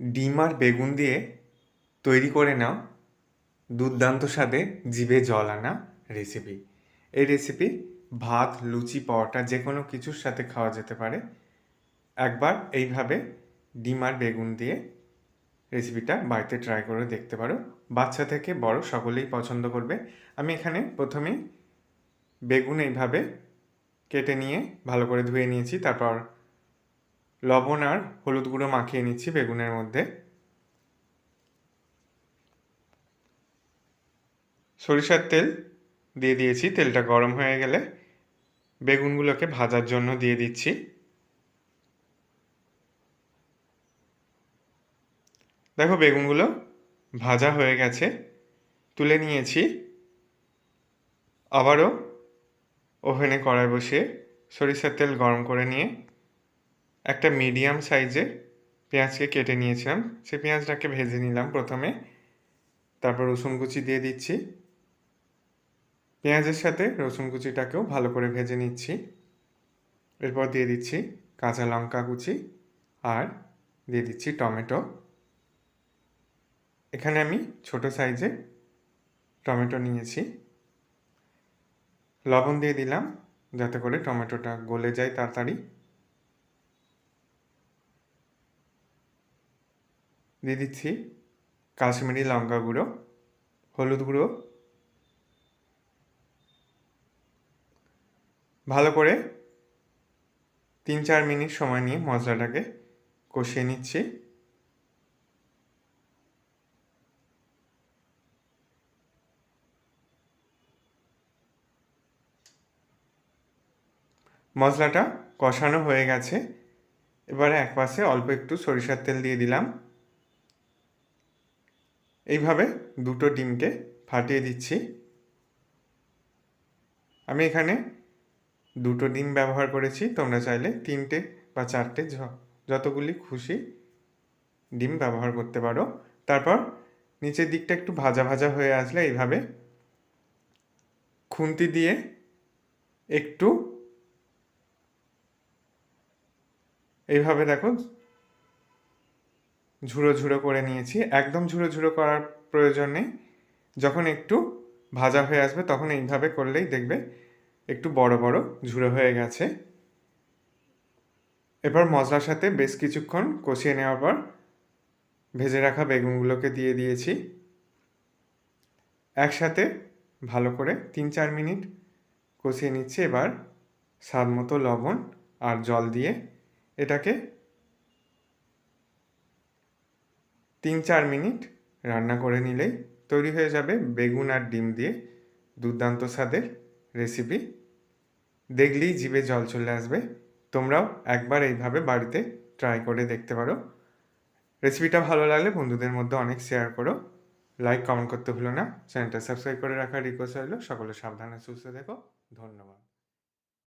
ডিম আর বেগুন দিয়ে তৈরি করে নাও। দুর্দান্ত স্বাদে জিভে জল আনা রেসিপি এই রেসিপি ভাত, লুচি, পরোটা যে কোনো কিছুর সাথে খাওয়া যেতে পারে। একবার এইভাবে ডিম আর বেগুন দিয়ে রেসিপিটা বাড়িতে ট্রাই করে দেখতে পারো। বাচ্চা থেকে বড় সকলেই পছন্দ করবে। আমি এখানে প্রথমেই বেগুন এইভাবে কেটে নিয়ে ভালো করে ধুয়ে নিয়েছি, তারপর লবণ আর হলুদ গুঁড়ো মাখিয়ে নিচ্ছি বেগুনের মধ্যে। সরিষার তেল দিয়ে দিয়েছি, তেলটা গরম হয়ে গেলে বেগুনগুলোকে ভাজার জন্য দিয়ে দিচ্ছি। দেখো বেগুনগুলো ভাজা হয়ে গেছে, তুলে নিয়েছি। আবারও ওভেনে কড়াই বসিয়ে সরিষার তেল গরম করে নিয়ে একটা মিডিয়াম সাইজে পেঁয়াজকে কেটে নিয়েছিলাম। সেই পেঁয়াজটাকে ভেজে নিলাম প্রথমে। তারপর রসুন কুচি দিয়ে দিচ্ছি। পেঁয়াজের সাথে রসুন কুচিটাকেও ভালো করে ভেজে নিচ্ছি। এরপর দিয়ে দিচ্ছি কাঁচা লঙ্কা কুচি আর দিয়ে দিচ্ছি টমেটো। এখানে আমি ছোট সাইজে টমেটো নিয়েছি। লবণ দিয়ে দিলাম যাতে করে টমেটোটা গলে যায় তাড়াতাড়ি। দিয়ে দিচ্ছি কাশ্মীরি লঙ্কা গুঁড়ো, হলুদ গুঁড়ো। ভালো করে তিন চার মিনিট সময় নিয়ে মশলাটাকে কষিয়ে নিচ্ছি। মশলাটা কষানো হয়ে গেছে। এবারে এক পাশে অল্প একটু সরিষার তেল দিয়ে দিলাম। এইভাবে দুটো ডিমকে ফাটিয়ে দিচ্ছি। আমি এখানে দুটো ডিম ব্যবহার করেছি, তোমরা চাইলে তিনটে বা চারটে যতগুলি খুশি ডিম ব্যবহার করতে পারো। তারপর নিচের দিকটা একটু ভাজা ভাজা হয়ে আসলে এইভাবে খুন্তি দিয়ে একটু এইভাবে দেখো ঝুড়ো ঝুড়ো করে নিয়েছি। একদম ঝুড়ো ঝুড়ো করার প্রয়োজন নেই যখন একটু ভাজা হয়ে আসবে তখন এইভাবে করলেই দেখবে একটু বড় বড় ঝুড়ো হয়ে গেছে। এবার মশলার সাথে বেশ কিছুক্ষণ কষিয়ে নেওয়ার পর ভেজে রাখা বেগুনগুলোকে দিয়ে দিয়েছি। একসাথে ভালো করে তিন চার মিনিট কষিয়ে নিচ্ছি। এবার স্বাদ মতো লবণ আর জল দিয়ে এটাকে তিন চার মিনিট রান্না করে নিলেই তৈরি হয়ে যাবে বেগুন আর ডিম দিয়ে দুর্দান্ত স্বাদের রেসিপি দেখলেই জিভে জল চলে আসবে। তোমরাও একবার এইভাবে বাড়িতে ট্রাই করে দেখতে পারো। রেসিপিটা ভালো লাগলে বন্ধুদের মধ্যে অনেক শেয়ার করো। লাইক কমেন্ট করতে ভুলো না। চ্যানেলটা সাবস্ক্রাইব করে রাখার রিকোয়েস্ট রইল। সকলে সাবধানে সুস্থ দেখো ধন্যবাদ।